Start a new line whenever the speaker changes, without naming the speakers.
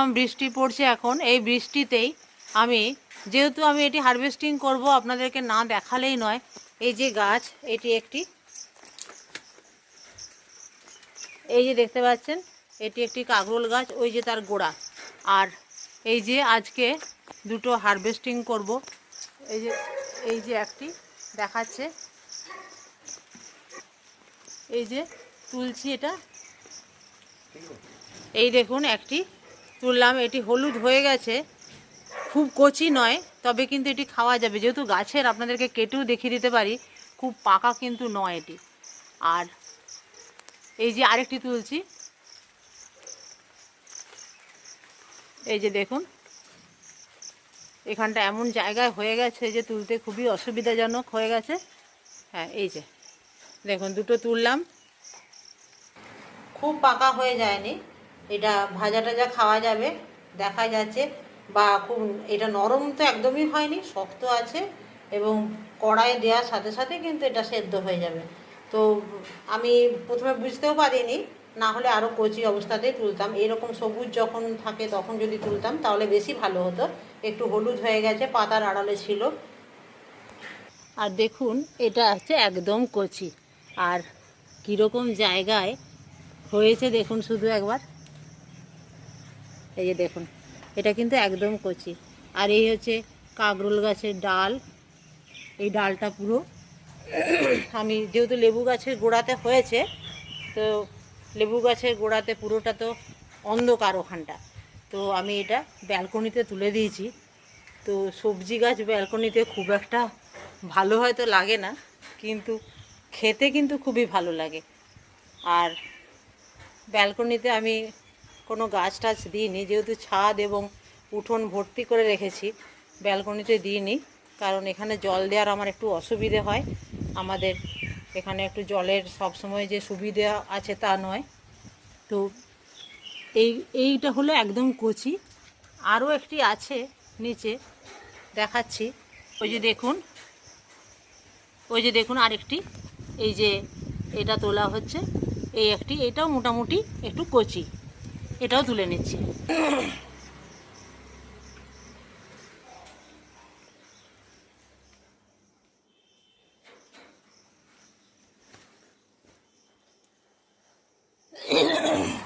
বৃষ্টি পড়ছে এখন। এই বৃষ্টিতেই আমি, যেহেতু আমি এটি হারভেস্টিং করব, আপনাদেরকে না দেখালেই নয়, এই যে গাছ, এটি একটি, এই যে দেখতে পাচ্ছেন, এটি একটি কাগরোল গাছ, ওই যে তার গোড়া। আর এই যে আজকে দুটো হারভেস্টিং করব, এই যে এই যে একটি দেখাচ্ছে, এই যে তুলছি এটা। এই দেখুন একটি তুললাম, এটি হলুদ হয়ে গেছে। খুব কচি নয়, তবে কিন্তু এটি খাওয়া যাবে। যেহেতু গাছের আপনাদেরকে কেটেও দেখিয়ে দিতে পারি, খুব পাকা কিন্তু নয় এটি। আর এই যে আরেকটি তুলছি। এই যে দেখুন, এখানটা এমন জায়গায় হয়ে গেছে যে তুলতে খুবই অসুবিধাজনক হয়ে গেছে। হ্যাঁ এই যে। দেখুন, দুটো তুললাম। খুব পাকা হয়ে যায়নি। এটা ভাজা টাজা খাওয়া যাবে, দেখা যাচ্ছে। বা খুব, এটা নরম তো একদমই হয়নি, শক্ত আছে এবং কড়াই দেওয়ার সাথে সাথে কিন্তু এটা সেদ্ধ হয়ে যাবে। তো আমি প্রথমে বুঝতেও পারিনি, না হলে আরও কচি অবস্থাতেই তুলতাম। এরকম সবুজ যখন থাকে তখন যদি তুলতাম, তাহলে বেশি ভালো হতো। একটু হলুদ হয়ে গেছে, পাতার আড়ালে ছিল। আর দেখুন, এটা হচ্ছে একদম কচি। আর কীরকম জায়গায় হয়েছে দেখুন শুধু একবার। এই যে দেখুন, এটা কিন্তু একদম কচি। আর এই হচ্ছে কাগরুল গাছের ডাল। এই ডালটা পুরো আমি যেহেতু লেবু গাছের গোড়াতে হয়েছে, তো লেবু গাছের গোড়াতে পুরোটা তো অন্ধকার ওখানটা। তো আমি এটা ব্যালকনিতে তুলে দিয়েছি। তো সবজি গাছ ব্যালকনিতে খুব একটা ভালো হয়তো লাগে না, কিন্তু খেতে কিন্তু খুবই ভালো লাগে। আর ব্যালকনিতে আমি কোনো গাছ টাছ দিইনি, যেহেতু ছাদ এবং উঠোন ভর্তি করে রেখেছি, ব্যালকনিতে দিইনি, কারণ এখানে জল দেওয়ার আমার একটু অসুবিধে হয়। আমাদের এখানে একটু জলের সবসময় যে সুবিধা আছে তা নয়। তো এই, এইটা হলো একদম কচি। আরও একটি আছে নিচে, দেখাচ্ছি। ওই যে দেখুন, ওই যে দেখুন আরেকটি। এই যে এটা তোলা হচ্ছে, এই একটি, এটাও মোটামুটি একটু কচি। এটাও তুলে নিচ্ছি Ugh.